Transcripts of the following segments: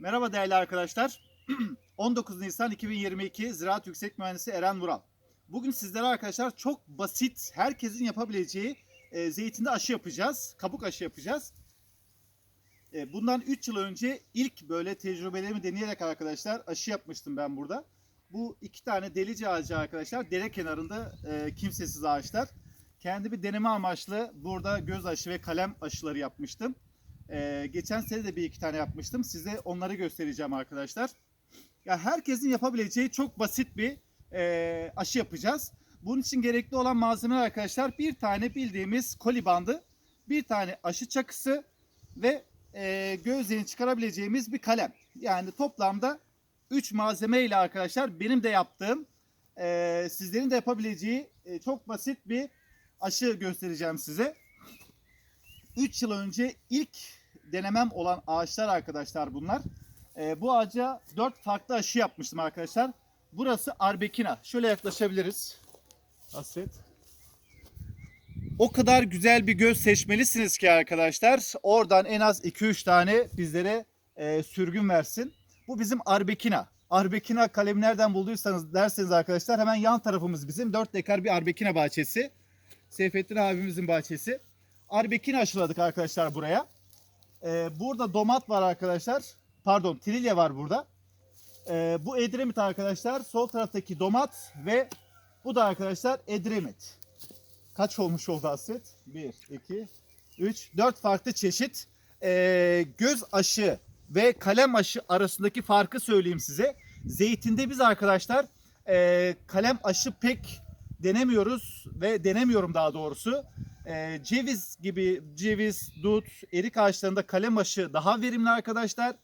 Merhaba değerli arkadaşlar. 19 Nisan 2022 Ziraat Yüksek Mühendisi Eren Vural. Bugün sizlere arkadaşlar çok basit, herkesin yapabileceği e, zeytinde aşı yapacağız. Kabuk aşı yapacağız. E, bundan 3 yıl önce ilk böyle tecrübelerimi deneyerek arkadaşlar aşı yapmıştım ben burada. Bu iki tane delice ağacı arkadaşlar dere kenarında e, kimsesiz ağaçlar. Kendi bir deneme amaçlı burada göz aşı ve kalem aşıları yapmıştım. Ee, geçen sene de bir iki tane yapmıştım. Size onları göstereceğim arkadaşlar. Ya herkesin yapabileceği çok basit bir e, aşı yapacağız. Bunun için gerekli olan malzemeler arkadaşlar bir tane bildiğimiz koli bandı, bir tane aşı çakısı ve e, gözlerini çıkarabileceğimiz bir kalem. Yani toplamda 3 malzeme ile arkadaşlar benim de yaptığım e, sizlerin de yapabileceği e, çok basit bir aşı göstereceğim size. 3 yıl önce ilk denemem olan ağaçlar arkadaşlar bunlar. Ee, bu ağaca 4 farklı aşı yapmıştım arkadaşlar. Burası Arbekina. Şöyle yaklaşabiliriz. Aset. O kadar güzel bir göz seçmelisiniz ki arkadaşlar. Oradan en az 2-3 tane bizlere e, sürgün versin. Bu bizim Arbekina. Arbekina kalemi nereden bulduysanız derseniz arkadaşlar hemen yan tarafımız bizim 4 dekar bir Arbekina bahçesi. Seyfettin abimizin bahçesi. Arbekina aşıladık arkadaşlar buraya. Ee, burada domat var arkadaşlar. Pardon trilye var burada. Ee, bu Edremit arkadaşlar. Sol taraftaki domat ve bu da arkadaşlar Edremit. Kaç olmuş oldu Hasret? 1, 2, 3, 4 farklı çeşit ee, göz aşı ve kalem aşı arasındaki farkı söyleyeyim size. Zeytinde biz arkadaşlar ee, kalem aşı pek denemiyoruz ve denemiyorum daha doğrusu. Ee, ceviz gibi ceviz, dut, erik ağaçlarında kalem aşı daha verimli arkadaşlar.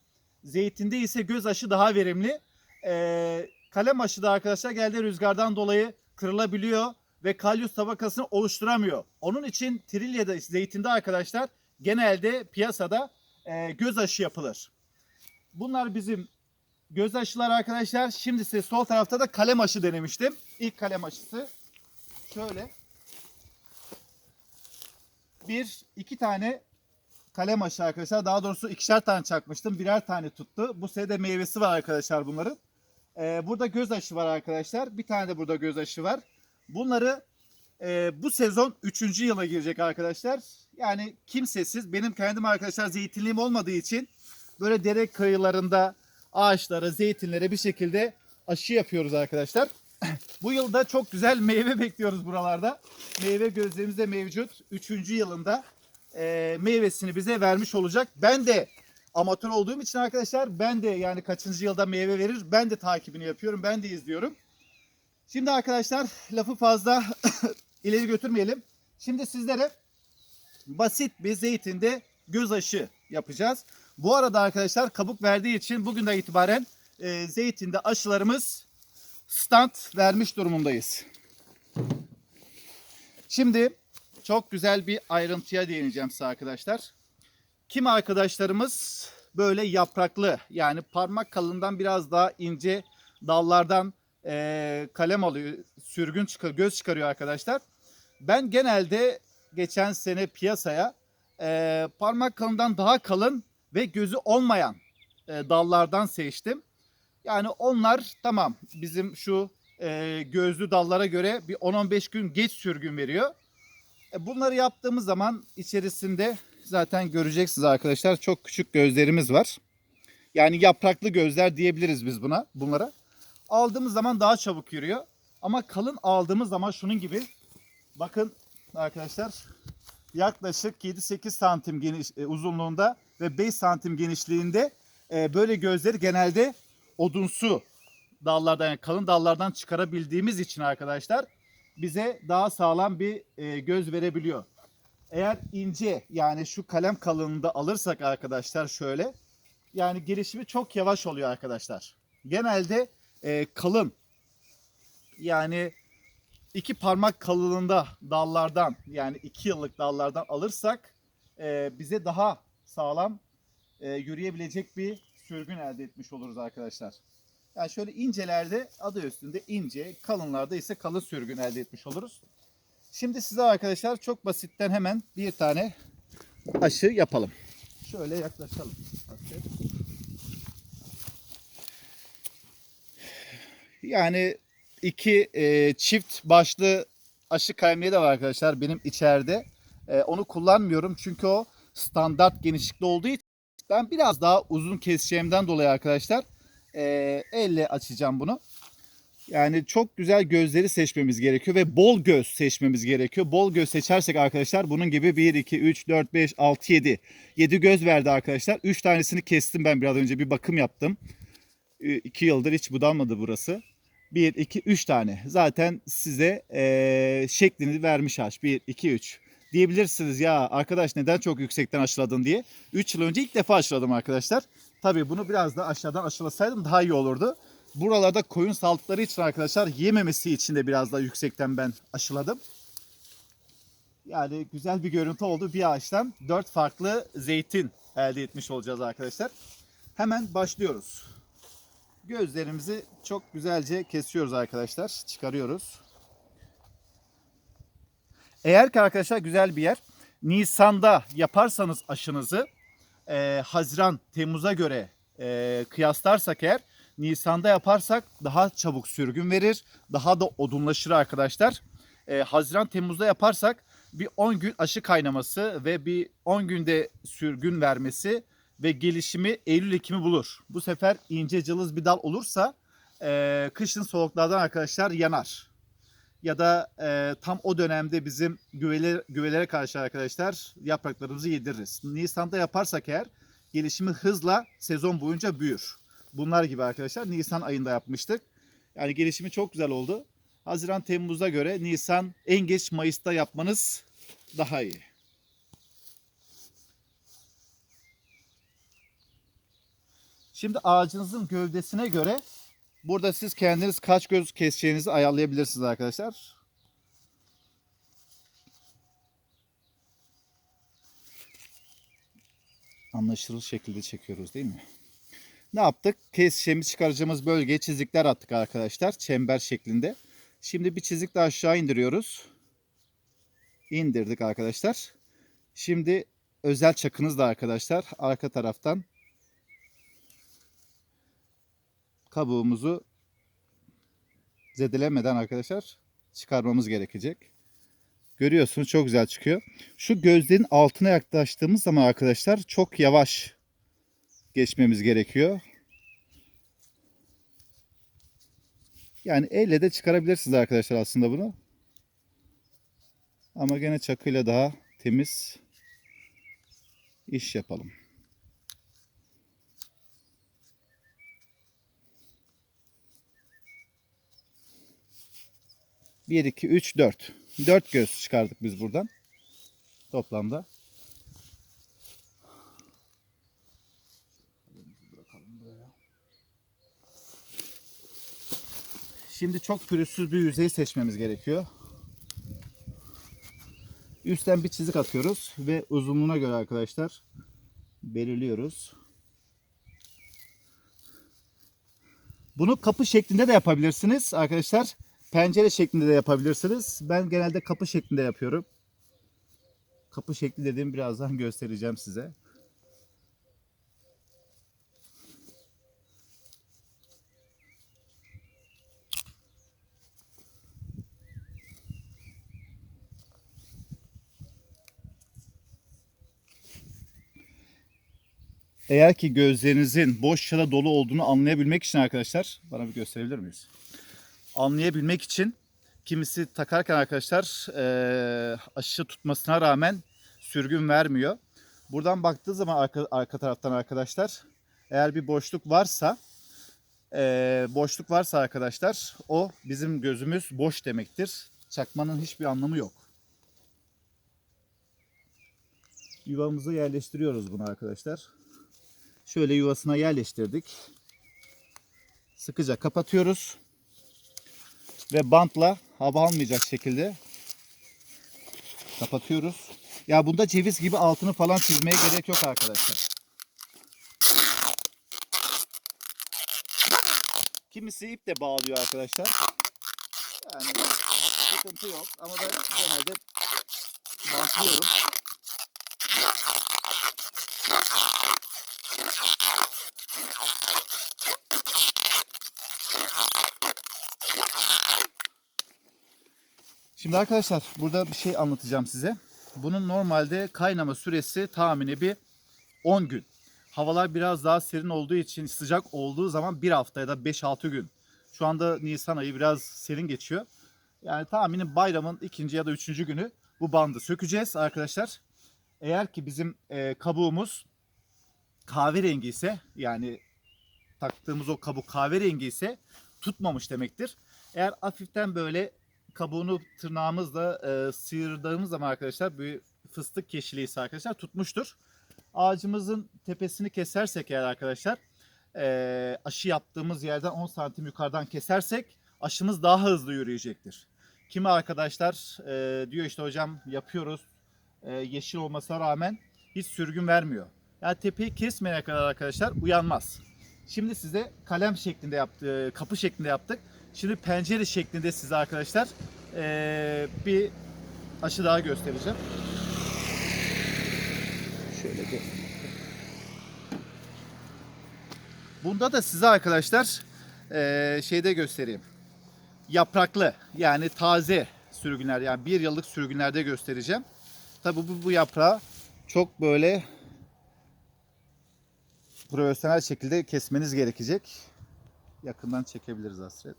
Zeytinde ise göz aşı daha verimli. Ee, kalem aşı da arkadaşlar geldiği rüzgardan dolayı kırılabiliyor ve kalyus tabakasını oluşturamıyor. Onun için trilyede zeytinde arkadaşlar genelde piyasada e, göz aşı yapılır. Bunlar bizim göz aşılar arkadaşlar. Şimdi size sol tarafta da kalem aşı denemiştim. İlk kalem aşısı şöyle bir iki tane kalem aşı arkadaşlar. Daha doğrusu ikişer tane çakmıştım. Birer tane tuttu. Bu sene meyvesi var arkadaşlar bunların. Ee, burada göz aşı var arkadaşlar. Bir tane de burada göz aşı var. Bunları e, bu sezon 3. yıla girecek arkadaşlar. Yani kimsesiz. Benim kendim arkadaşlar zeytinliğim olmadığı için böyle dere kıyılarında ağaçlara, zeytinlere bir şekilde aşı yapıyoruz arkadaşlar. Bu yılda çok güzel meyve bekliyoruz buralarda. Meyve gözlerimizde mevcut. Üçüncü yılında e, meyvesini bize vermiş olacak. Ben de amatör olduğum için arkadaşlar ben de yani kaçıncı yılda meyve verir ben de takibini yapıyorum. Ben de izliyorum. Şimdi arkadaşlar lafı fazla ileri götürmeyelim. Şimdi sizlere basit bir zeytinde göz aşı yapacağız. Bu arada arkadaşlar kabuk verdiği için bugünden itibaren e, zeytinde aşılarımız stand vermiş durumundayız. Şimdi çok güzel bir ayrıntıya değineceğim size arkadaşlar. Kim arkadaşlarımız böyle yapraklı yani parmak kalından biraz daha ince dallardan eee, kalem alıyor, sürgün çıkar, göz çıkarıyor arkadaşlar. Ben genelde geçen sene piyasaya eee, parmak kalından daha kalın ve gözü olmayan eee, dallardan seçtim. Yani onlar tamam bizim şu e, gözlü dallara göre bir 10-15 gün geç sürgün veriyor. E, bunları yaptığımız zaman içerisinde zaten göreceksiniz arkadaşlar çok küçük gözlerimiz var. Yani yapraklı gözler diyebiliriz biz buna bunlara. Aldığımız zaman daha çabuk yürüyor. Ama kalın aldığımız zaman şunun gibi bakın arkadaşlar yaklaşık 7-8 santim geniş, e, uzunluğunda ve 5 santim genişliğinde e, böyle gözleri genelde odunsu dallardan yani kalın dallardan çıkarabildiğimiz için arkadaşlar bize daha sağlam bir e, göz verebiliyor. Eğer ince yani şu kalem kalınlığında alırsak arkadaşlar şöyle yani gelişimi çok yavaş oluyor arkadaşlar. Genelde e, kalın yani iki parmak kalınlığında dallardan yani iki yıllık dallardan alırsak e, bize daha sağlam e, yürüyebilecek bir sürgün elde etmiş oluruz arkadaşlar. Yani şöyle incelerde adı üstünde ince, kalınlarda ise kalın sürgün elde etmiş oluruz. Şimdi size arkadaşlar çok basitten hemen bir tane aşı yapalım. Şöyle yaklaşalım. Yani iki e, çift başlı aşı kaymaya da var arkadaşlar benim içeride. E, onu kullanmıyorum çünkü o standart genişlikte olduğu için ben biraz daha uzun keseceğimden dolayı arkadaşlar e, elle açacağım bunu. Yani çok güzel gözleri seçmemiz gerekiyor ve bol göz seçmemiz gerekiyor. Bol göz seçersek arkadaşlar bunun gibi 1, 2, 3, 4, 5, 6, 7. 7 göz verdi arkadaşlar. 3 tanesini kestim ben biraz önce bir bakım yaptım. 2 yıldır hiç budanmadı burası. 1, 2, 3 tane. Zaten size ee, şeklini vermiş ağaç. 1, 2, 3. Diyebilirsiniz ya arkadaş neden çok yüksekten aşıladın diye. 3 yıl önce ilk defa aşıladım arkadaşlar. Tabii bunu biraz da aşağıdan aşılasaydım daha iyi olurdu. Buralarda koyun saldıkları için arkadaşlar yememesi için de biraz daha yüksekten ben aşıladım. Yani güzel bir görüntü oldu. Bir ağaçtan 4 farklı zeytin elde etmiş olacağız arkadaşlar. Hemen başlıyoruz. Gözlerimizi çok güzelce kesiyoruz arkadaşlar. Çıkarıyoruz. Eğer ki arkadaşlar güzel bir yer Nisan'da yaparsanız aşınızı e, Haziran, Temmuz'a göre e, kıyaslarsak eğer Nisan'da yaparsak daha çabuk sürgün verir. Daha da odunlaşır arkadaşlar. E, Haziran, Temmuz'da yaparsak bir 10 gün aşı kaynaması ve bir 10 günde sürgün vermesi ve gelişimi Eylül-Ekim'i bulur. Bu sefer ince cılız bir dal olursa e, kışın soğuklardan arkadaşlar yanar. Ya da e, tam o dönemde bizim güveler, güvelere karşı arkadaşlar yapraklarımızı yediririz. Nisan'da yaparsak eğer gelişimi hızla sezon boyunca büyür. Bunlar gibi arkadaşlar Nisan ayında yapmıştık. Yani gelişimi çok güzel oldu. Haziran Temmuz'a göre Nisan en geç Mayıs'ta yapmanız daha iyi. Şimdi ağacınızın gövdesine göre burada siz kendiniz kaç göz keseceğinizi ayarlayabilirsiniz arkadaşlar. Anlaşılır şekilde çekiyoruz değil mi? Ne yaptık? Kesişemi çıkaracağımız bölgeye çizikler attık arkadaşlar. Çember şeklinde. Şimdi bir çizik de aşağı indiriyoruz. İndirdik arkadaşlar. Şimdi özel çakınız da arkadaşlar arka taraftan kabuğumuzu zedelemeden arkadaşlar çıkarmamız gerekecek. Görüyorsunuz çok güzel çıkıyor. Şu gözlerin altına yaklaştığımız zaman arkadaşlar çok yavaş geçmemiz gerekiyor. Yani elle de çıkarabilirsiniz arkadaşlar aslında bunu. Ama gene çakıyla daha temiz iş yapalım. Bir, iki, üç, dört. Dört göz çıkardık biz buradan. Toplamda. Şimdi çok pürüzsüz bir yüzey seçmemiz gerekiyor. Üstten bir çizik atıyoruz ve uzunluğuna göre arkadaşlar belirliyoruz. Bunu kapı şeklinde de yapabilirsiniz arkadaşlar. Pencere şeklinde de yapabilirsiniz. Ben genelde kapı şeklinde yapıyorum. Kapı şekli dediğim birazdan göstereceğim size. Eğer ki gözlerinizin boş ya da dolu olduğunu anlayabilmek için arkadaşlar bana bir gösterebilir miyiz? Anlayabilmek için kimisi takarken arkadaşlar e, aşı tutmasına rağmen sürgün vermiyor. Buradan baktığı zaman arka, arka taraftan arkadaşlar eğer bir boşluk varsa e, boşluk varsa arkadaşlar o bizim gözümüz boş demektir. Çakmanın hiçbir anlamı yok. Yuvamızı yerleştiriyoruz bunu arkadaşlar. Şöyle yuvasına yerleştirdik. Sıkıca kapatıyoruz. Ve bantla hava almayacak şekilde kapatıyoruz. Ya bunda ceviz gibi altını falan çizmeye gerek yok arkadaşlar. Kimisi ip de bağlıyor arkadaşlar. Yani sıkıntı yok ama ben genelde bantlıyorum. Şimdi arkadaşlar burada bir şey anlatacağım size. Bunun normalde kaynama süresi tahmini bir 10 gün. Havalar biraz daha serin olduğu için sıcak olduğu zaman bir hafta ya da 5-6 gün. Şu anda Nisan ayı biraz serin geçiyor. Yani tahmini bayramın ikinci ya da üçüncü günü bu bandı sökeceğiz arkadaşlar. Eğer ki bizim e, kabuğumuz kahverengi ise yani taktığımız o kabuk kahverengi ise tutmamış demektir. Eğer hafiften böyle kabuğunu tırnağımızla e, sıyırdığımız zaman arkadaşlar bir fıstık yeşili ise arkadaşlar tutmuştur. Ağacımızın tepesini kesersek eğer arkadaşlar e, aşı yaptığımız yerden 10 santim yukarıdan kesersek aşımız daha hızlı yürüyecektir. Kimi arkadaşlar e, diyor işte hocam yapıyoruz e, yeşil olmasına rağmen hiç sürgün vermiyor. Yani tepeyi kesmeyene kadar arkadaşlar uyanmaz. Şimdi size kalem şeklinde yaptı, kapı şeklinde yaptık. Şimdi pencere şeklinde size arkadaşlar e, bir aşı daha göstereceğim. Şöyle bir. Bunda da size arkadaşlar e, şeyde göstereyim. Yapraklı yani taze sürgünler yani bir yıllık sürgünlerde göstereceğim. Tabi bu, bu yaprağı çok böyle profesyonel şekilde kesmeniz gerekecek. Yakından çekebiliriz Hasret.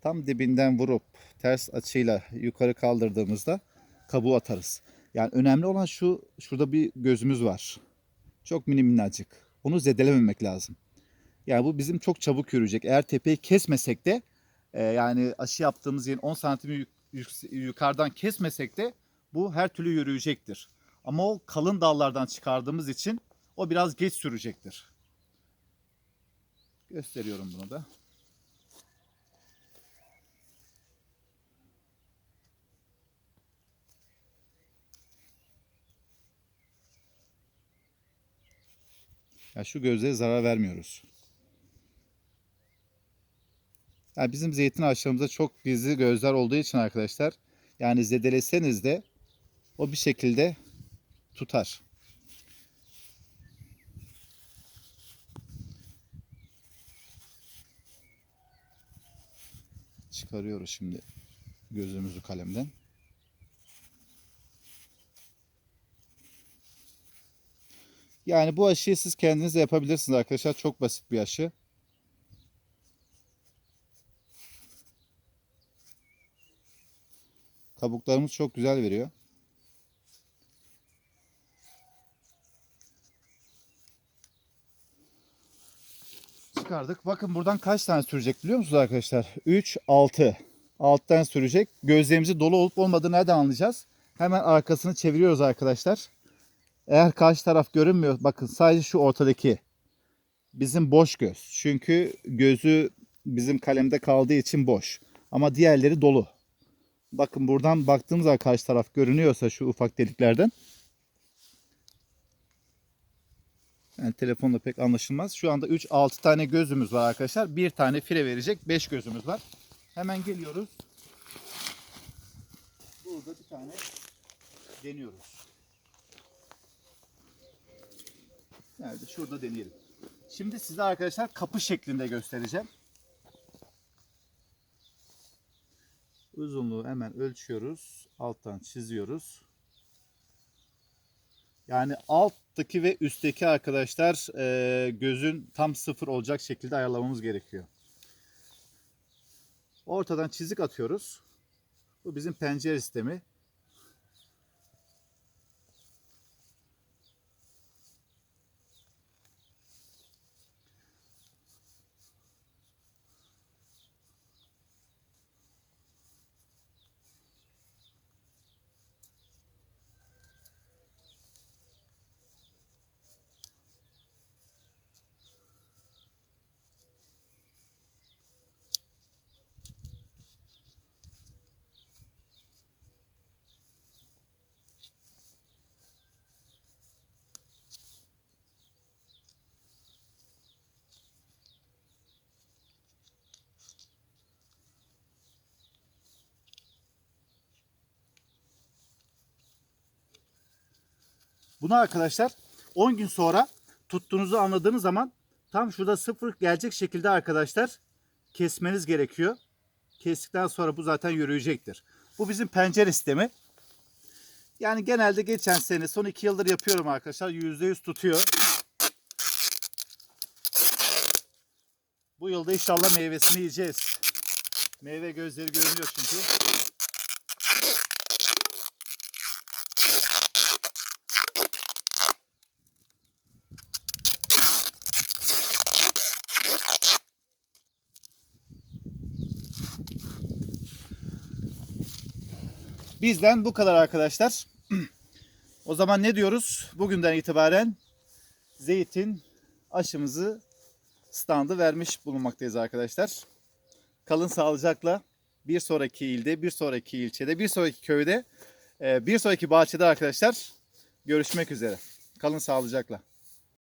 Tam dibinden vurup ters açıyla yukarı kaldırdığımızda kabuğu atarız. Yani önemli olan şu, şurada bir gözümüz var. Çok mini minnacık. Onu zedelememek lazım. Yani bu bizim çok çabuk yürüyecek. Eğer tepeyi kesmesek de e, yani aşı yaptığımız yerin 10 santim yuk- yuk- yukarıdan kesmesek de bu her türlü yürüyecektir. Ama o kalın dallardan çıkardığımız için o biraz geç sürecektir. Gösteriyorum bunu da. Ya şu gözlere zarar vermiyoruz. Yani bizim zeytin ağaçlarımızda çok gizli gözler olduğu için arkadaşlar yani zedeleseniz de o bir şekilde tutar. Çıkarıyoruz şimdi gözümüzü kalemden. Yani bu aşıyı siz kendiniz de yapabilirsiniz arkadaşlar. Çok basit bir aşı. Kabuklarımız çok güzel veriyor. Çıkardık. Bakın buradan kaç tane sürecek biliyor musunuz arkadaşlar? 3, 6. 6 tane sürecek. Gözlerimizi dolu olup olmadığını nereden anlayacağız? Hemen arkasını çeviriyoruz arkadaşlar. Eğer karşı taraf görünmüyor, bakın sadece şu ortadaki bizim boş göz. Çünkü gözü bizim kalemde kaldığı için boş. Ama diğerleri dolu. Bakın buradan baktığımız karşı taraf görünüyorsa şu ufak deliklerden. Yani telefonla pek anlaşılmaz. Şu anda 3-6 tane gözümüz var arkadaşlar. Bir tane fire verecek 5 gözümüz var. Hemen geliyoruz. Burada bir tane deniyoruz. Nerede? Şurada deneyelim. Şimdi size arkadaşlar kapı şeklinde göstereceğim. Uzunluğu hemen ölçüyoruz. Alttan çiziyoruz. Yani alttaki ve üstteki arkadaşlar e, gözün tam sıfır olacak şekilde ayarlamamız gerekiyor. Ortadan çizik atıyoruz. Bu bizim pencere sistemi. Bunu arkadaşlar 10 gün sonra tuttuğunuzu anladığınız zaman tam şurada sıfır gelecek şekilde arkadaşlar kesmeniz gerekiyor. Kestikten sonra bu zaten yürüyecektir. Bu bizim pencere sistemi. Yani genelde geçen sene son iki yıldır yapıyorum arkadaşlar. %100 tutuyor. Bu yılda inşallah meyvesini yiyeceğiz. Meyve gözleri görünüyor çünkü. Bizden bu kadar arkadaşlar. O zaman ne diyoruz? Bugünden itibaren zeytin aşımızı standı vermiş bulunmaktayız arkadaşlar. Kalın sağlıcakla bir sonraki ilde, bir sonraki ilçede, bir sonraki köyde, e, bir sonraki bahçede arkadaşlar görüşmek üzere. Kalın sağlıcakla.